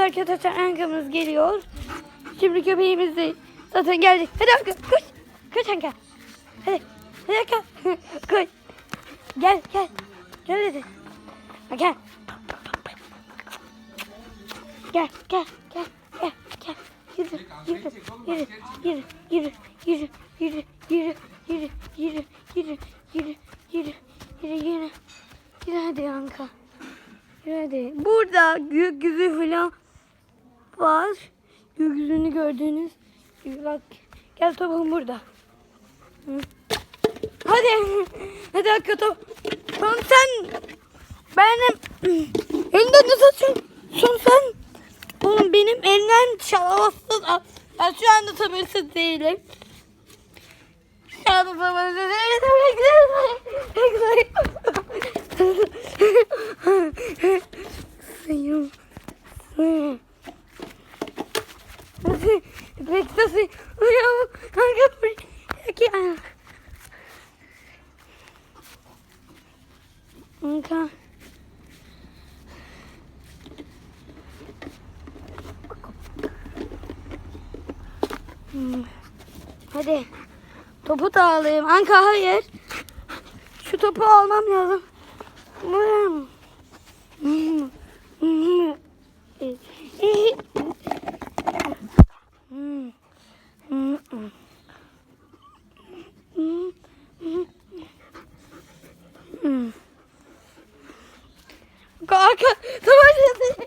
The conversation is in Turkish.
arkadaşlar Anka'mız geliyor. Şimdi köpeğimiz de zaten geldi. Hadi Anka koş. Koş Anka. Hadi. Hadi Anka. koş. Gel gel. Gel hadi. Ha, Gel. Gel gel gel gel gel. Yürü yürü yürü yürü yürü yürü yürü yürü yürü yürü yürü yürü yürü yürü yürü yürü hadi Anka. Yürü hadi. Burada gökyüzü falan var. Gökyüzünü gördüğünüz gibi bak. Gel topum burada. Hadi. Hadi Hakkı top. Son sen. Benim. Elinden nasıl atıyorsun? Son sen. Oğlum benim elimden çalamazsın. Ben şu anda sabırsız değilim. Şu anda sabırsız değilim. Sayım. Sayım. Bekle seni. Uyanım. Kanka. Peki. Kanka. Hmm. Hadi. Topu da alayım. Anka hayır. Şu topu almam lazım. Hmm. hmm. hmm. 刮开，怎么是你